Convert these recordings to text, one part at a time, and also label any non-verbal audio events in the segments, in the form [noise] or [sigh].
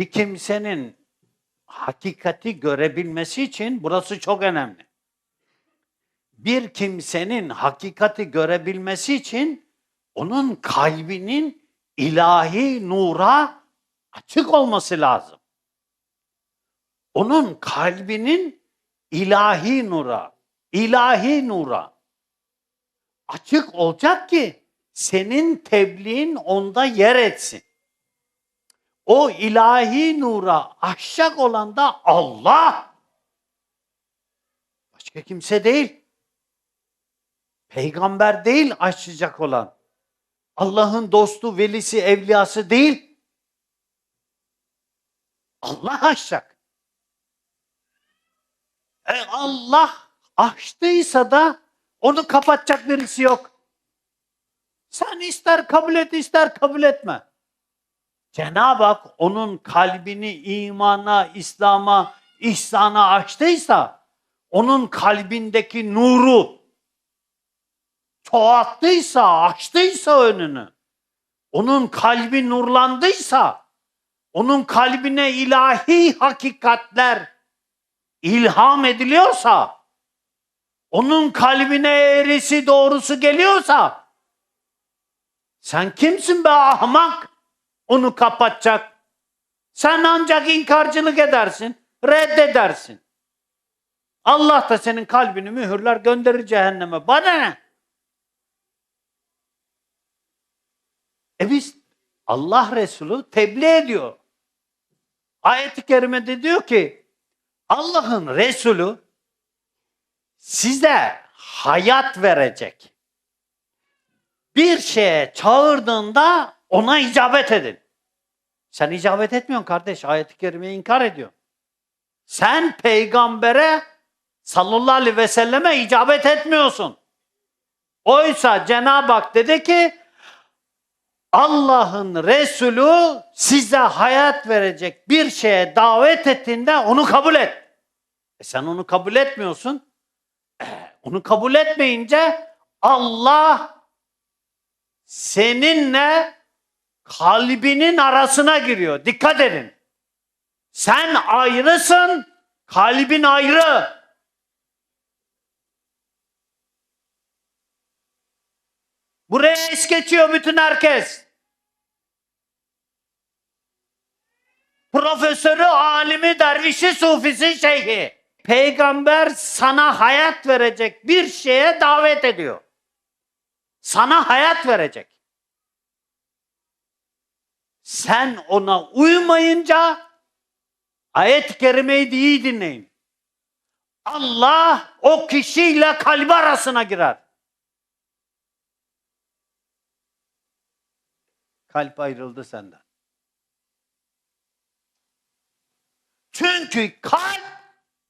Bir kimsenin hakikati görebilmesi için burası çok önemli. Bir kimsenin hakikati görebilmesi için onun kalbinin ilahi nura açık olması lazım. Onun kalbinin ilahi nura, ilahi nura açık olacak ki senin tebliğin onda yer etsin. O ilahi nura aşacak olan da Allah. Başka kimse değil. Peygamber değil aşacak olan. Allah'ın dostu, velisi, evliyası değil. Allah aşacak. E Allah açtıysa da onu kapatacak birisi yok. Sen ister kabul et ister kabul etme. Cenab-ı Hak onun kalbini imana, İslam'a, ihsana açtıysa, onun kalbindeki nuru çoğalttıysa, açtıysa önünü, onun kalbi nurlandıysa, onun kalbine ilahi hakikatler ilham ediliyorsa, onun kalbine eğrisi doğrusu geliyorsa, sen kimsin be ahmak? Onu kapatacak. Sen ancak inkarcılık edersin, reddedersin. Allah da senin kalbini mühürler gönderir cehenneme. Bana ne? E biz Allah Resulü tebliğ ediyor. Ayet-i kerimede diyor ki Allah'ın Resulü size hayat verecek. Bir şeye çağırdığında ona icabet edin. Sen icabet etmiyorsun kardeş. Ayet-i kerimeyi inkar ediyorsun. Sen peygambere sallallahu aleyhi ve selleme icabet etmiyorsun. Oysa Cenab-ı Hak dedi ki Allah'ın Resulü size hayat verecek bir şeye davet ettiğinde onu kabul et. E sen onu kabul etmiyorsun. E, onu kabul etmeyince Allah seninle kalbinin arasına giriyor. Dikkat edin. Sen ayrısın, kalbin ayrı. Buraya es geçiyor bütün herkes. Profesörü, alimi, dervişi, sufisi, şeyhi. Peygamber sana hayat verecek bir şeye davet ediyor. Sana hayat verecek. Sen ona uymayınca ayet-i kerimeyi de iyi dinleyin. Allah o kişiyle kalbi arasına girer. Kalp ayrıldı senden. Çünkü kalp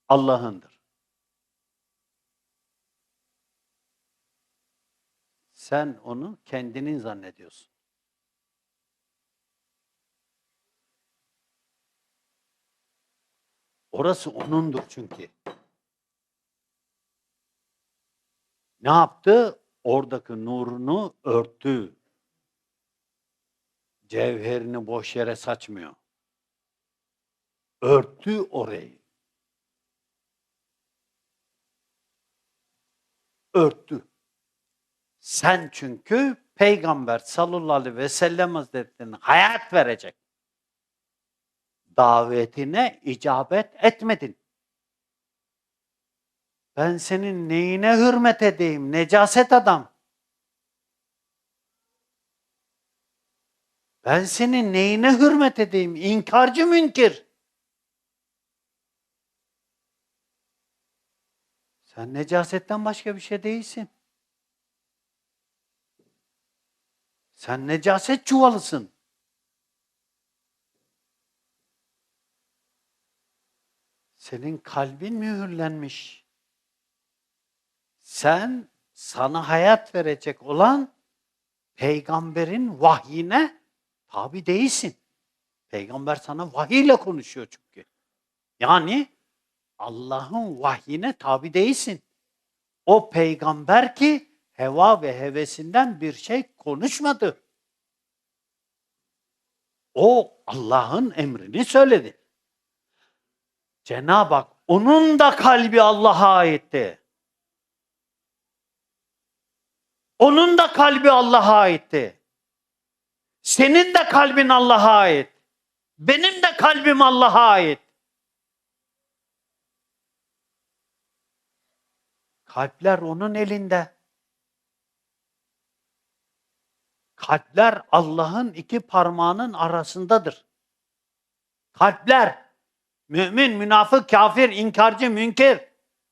Allah'ındır. Sen onu kendinin zannediyorsun. Orası onundur çünkü. Ne yaptı? Oradaki nurunu örttü. Cevherini boş yere saçmıyor. Örttü orayı. Örttü. Sen çünkü Peygamber sallallahu aleyhi ve sellem hazretlerine hayat verecek. Davetine icabet etmedin. Ben senin neyine hürmet edeyim necaset adam. Ben senin neyine hürmet edeyim inkarcı münkir. Sen necasetten başka bir şey değilsin. Sen necaset çuvalısın. Senin kalbin mühürlenmiş. Sen sana hayat verecek olan peygamberin vahyine tabi değilsin. Peygamber sana vahiyle konuşuyor çünkü. Yani Allah'ın vahyine tabi değilsin. O peygamber ki heva ve hevesinden bir şey konuşmadı. O Allah'ın emrini söyledi. Cenab-ı Hak onun da kalbi Allah'a aitti. Onun da kalbi Allah'a aitti. Senin de kalbin Allah'a ait. Benim de kalbim Allah'a ait. Kalpler onun elinde. Kalpler Allah'ın iki parmağının arasındadır. Kalpler mümin, münafık, kafir, inkarcı, münkir,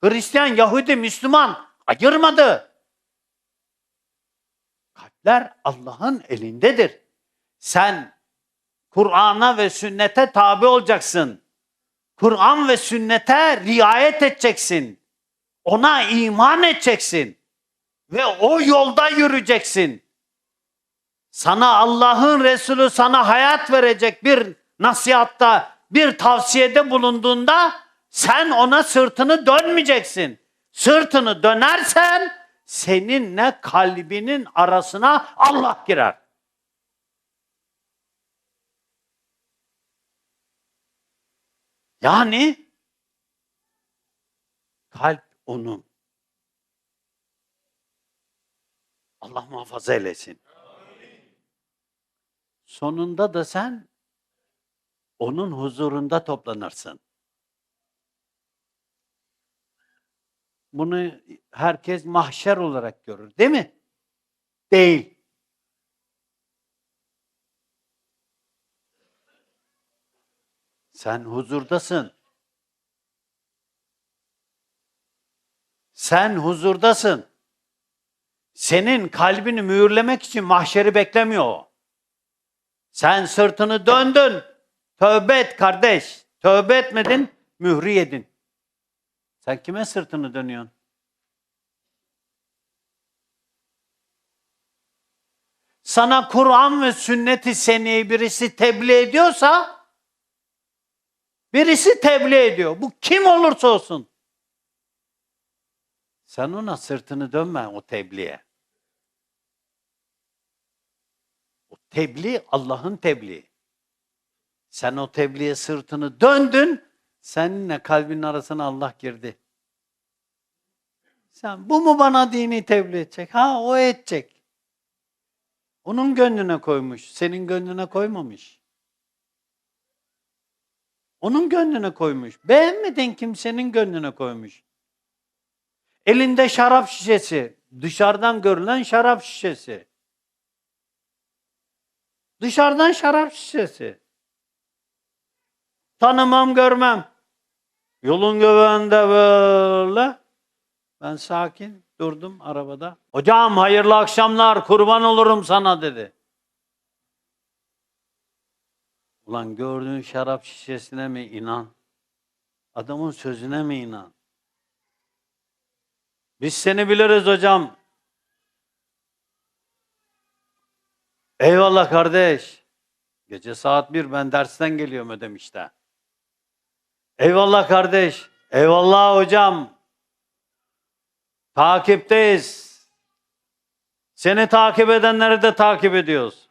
Hristiyan, Yahudi, Müslüman ayırmadı. Kalpler Allah'ın elindedir. Sen Kur'an'a ve sünnete tabi olacaksın. Kur'an ve sünnete riayet edeceksin. Ona iman edeceksin. Ve o yolda yürüyeceksin. Sana Allah'ın Resulü sana hayat verecek bir nasihatta, bir tavsiyede bulunduğunda sen ona sırtını dönmeyeceksin. Sırtını dönersen seninle kalbinin arasına Allah girer. Yani kalp onun. Allah muhafaza eylesin. Sonunda da sen onun huzurunda toplanırsın. Bunu herkes mahşer olarak görür, değil mi? Değil. Sen huzurdasın. Sen huzurdasın. Senin kalbini mühürlemek için mahşeri beklemiyor o. Sen sırtını döndün. Tövbe et kardeş. Tövbe etmedin, mührü yedin. Sen kime sırtını dönüyorsun? Sana Kur'an ve sünneti seni birisi tebliğ ediyorsa birisi tebliğ ediyor. Bu kim olursa olsun. Sen ona sırtını dönme o tebliğe. O tebliğ Allah'ın tebliği. Sen o tebliğe sırtını döndün, seninle kalbinin arasına Allah girdi. Sen bu mu bana dini tebliğ edecek? Ha o edecek. Onun gönlüne koymuş, senin gönlüne koymamış. Onun gönlüne koymuş. Beğenmedin kimsenin gönlüne koymuş. Elinde şarap şişesi, dışarıdan görülen şarap şişesi. Dışarıdan şarap şişesi. Tanımam görmem. Yolun göbeğinde böyle. Ben sakin durdum arabada. Hocam hayırlı akşamlar kurban olurum sana dedi. Ulan gördüğün şarap şişesine mi inan? Adamın sözüne mi inan? Biz seni biliriz hocam. Eyvallah kardeş. Gece saat bir ben dersten geliyorum ödemişte. Eyvallah kardeş. Eyvallah hocam. Takipteyiz. Seni takip edenleri de takip ediyoruz.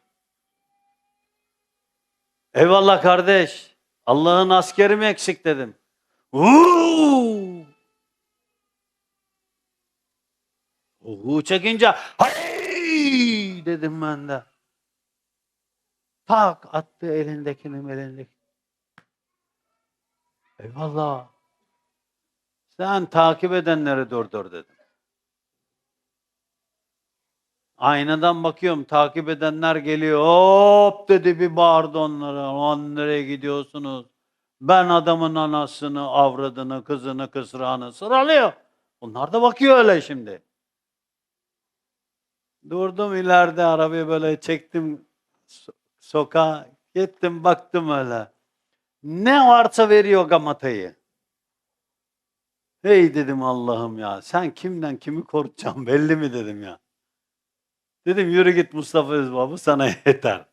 Eyvallah kardeş. Allah'ın askeri mi eksik dedim. Uuu! Uuu çekince hay dedim ben de. Tak attı elindekini elindeki. Eyvallah. Sen takip edenleri durdur dedim. Aynadan bakıyorum takip edenler geliyor. Hop dedi bir bağırdı onlara. Lan nereye gidiyorsunuz? Ben adamın anasını, avradını, kızını, kısrağını sıralıyor. Onlar da bakıyor öyle şimdi. Durdum ileride arabayı böyle çektim so- sokağa. Gittim baktım öyle. Ne varsa veriyor gamatayı. Hey dedim Allah'ım ya sen kimden kimi korutacaksın belli mi dedim ya. Dedim yürü git Mustafa Özbaba bu sana yeter.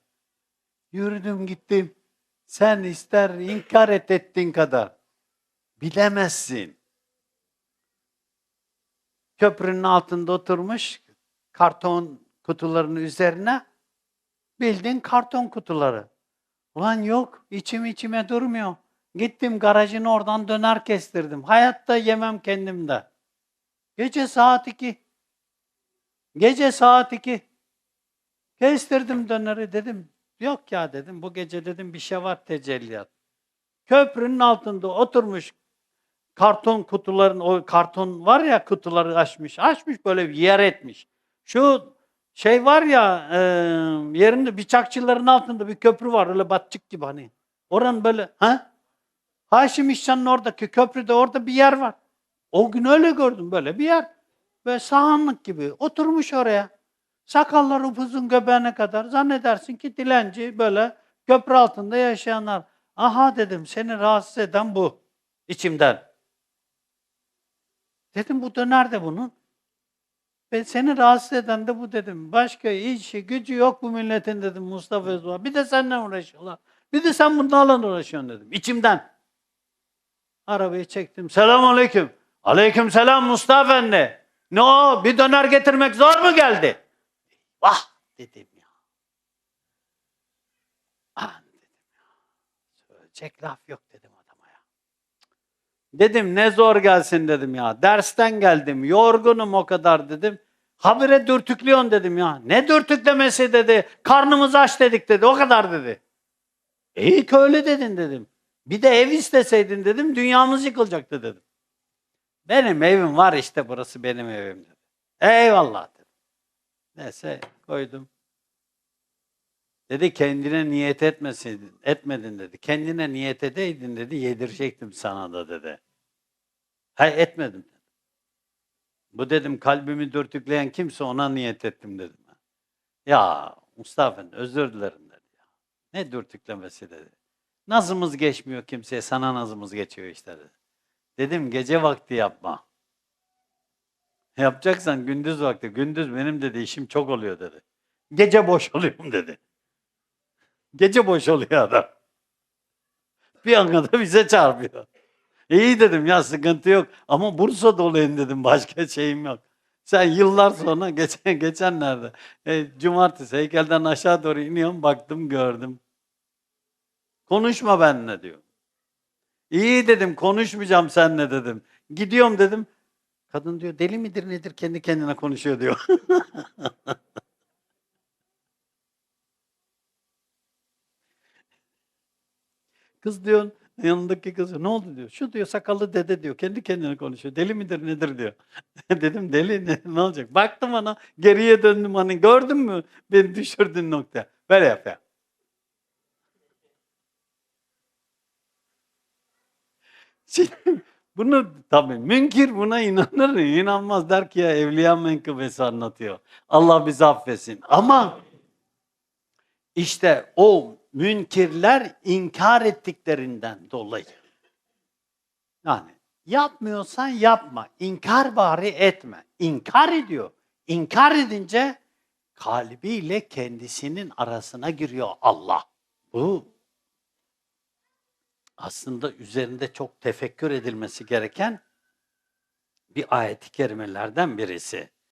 Yürüdüm gittim. Sen ister inkar et ettiğin kadar. Bilemezsin. Köprünün altında oturmuş karton kutularının üzerine bildiğin karton kutuları. Ulan yok, içim içime durmuyor. Gittim garajın oradan döner kestirdim. Hayatta yemem kendimde. Gece saat 2. Gece saat 2. Kestirdim döneri dedim. Yok ya dedim bu gece dedim bir şey var tecelliyat. Köprünün altında oturmuş karton kutuların o karton var ya kutuları açmış. Açmış böyle bir yer etmiş. Şu şey var ya e, yerinde bıçakçıların altında bir köprü var öyle batçık gibi hani. Oranın böyle ha? Haşim İşcan'ın oradaki köprüde orada bir yer var. O gün öyle gördüm böyle bir yer. Böyle sahanlık gibi oturmuş oraya. Sakalları upuzun göbeğine kadar zannedersin ki dilenci böyle köprü altında yaşayanlar. Aha dedim seni rahatsız eden bu içimden. Dedim bu döner de bunun. Ben seni rahatsız eden de bu dedim. Başka işi gücü yok bu milletin dedim Mustafa Özdoğan. Bir de seninle uğraşıyorlar. Bir de sen bunlarla uğraşıyorsun dedim. İçimden. Arabayı çektim. Selamun aleyküm. Aleyküm selam Mustafa Efendi. Ne o? Bir döner getirmek zor mu geldi? Vah dedim ya. Ah dedim ya. Söyleyecek laf yok dedim adama ya. Dedim ne zor gelsin dedim ya. Dersten geldim. Yorgunum o kadar dedim. Habire dürtüklüyorsun dedim ya. Ne dürtüklemesi dedi. Karnımız aç dedik dedi. O kadar dedi. İyi ki öyle dedin dedim. Bir de ev isteseydin dedim. Dünyamız yıkılacaktı dedim. Benim evim var işte burası benim evim dedi. Eyvallah dedim. Neyse koydum. Dedi kendine niyet etmeseydin, etmedin dedi. Kendine niyet edeydin dedi, yedirecektim sana da dedi. Hay etmedim. Bu dedim kalbimi dürtükleyen kimse ona niyet ettim dedim. Ya Mustafa Efendi, özür dilerim dedi. Ya. Ne dürtüklemesi dedi. Nazımız geçmiyor kimseye, sana nazımız geçiyor işte dedi. Dedim gece vakti yapma. Yapacaksan gündüz vakti. Gündüz benim dedi işim çok oluyor dedi. Gece boş [laughs] oluyorum dedi. Gece boş oluyor adam. Bir anda da bize çarpıyor. İyi dedim ya sıkıntı yok. Ama Bursa'da olayım dedim başka şeyim yok. Sen yıllar sonra [laughs] geçen geçenlerde e, cumartesi heykelden aşağı doğru iniyorum baktım gördüm. Konuşma benimle diyor. İyi dedim konuşmayacağım seninle dedim. Gidiyorum dedim. Kadın diyor deli midir nedir kendi kendine konuşuyor diyor. [laughs] kız diyor yanındaki kız ne oldu diyor. Şu diyor sakallı dede diyor kendi kendine konuşuyor. Deli midir nedir diyor. [laughs] dedim deli ne, ne olacak? Baktım ona geriye döndüm hani gördün mü beni düşürdüğün nokta. Böyle yap ya. Şimdi [laughs] bunu tabii münkir buna inanır, inanmaz der ki ya evliya menkıbesi anlatıyor. Allah bizi affetsin. Ama işte o münkirler inkar ettiklerinden dolayı. Yani yapmıyorsan yapma. İnkar bari etme. İnkar ediyor. İnkar edince kalbiyle kendisinin arasına giriyor Allah. Bu aslında üzerinde çok tefekkür edilmesi gereken bir ayet-i kerimelerden birisi.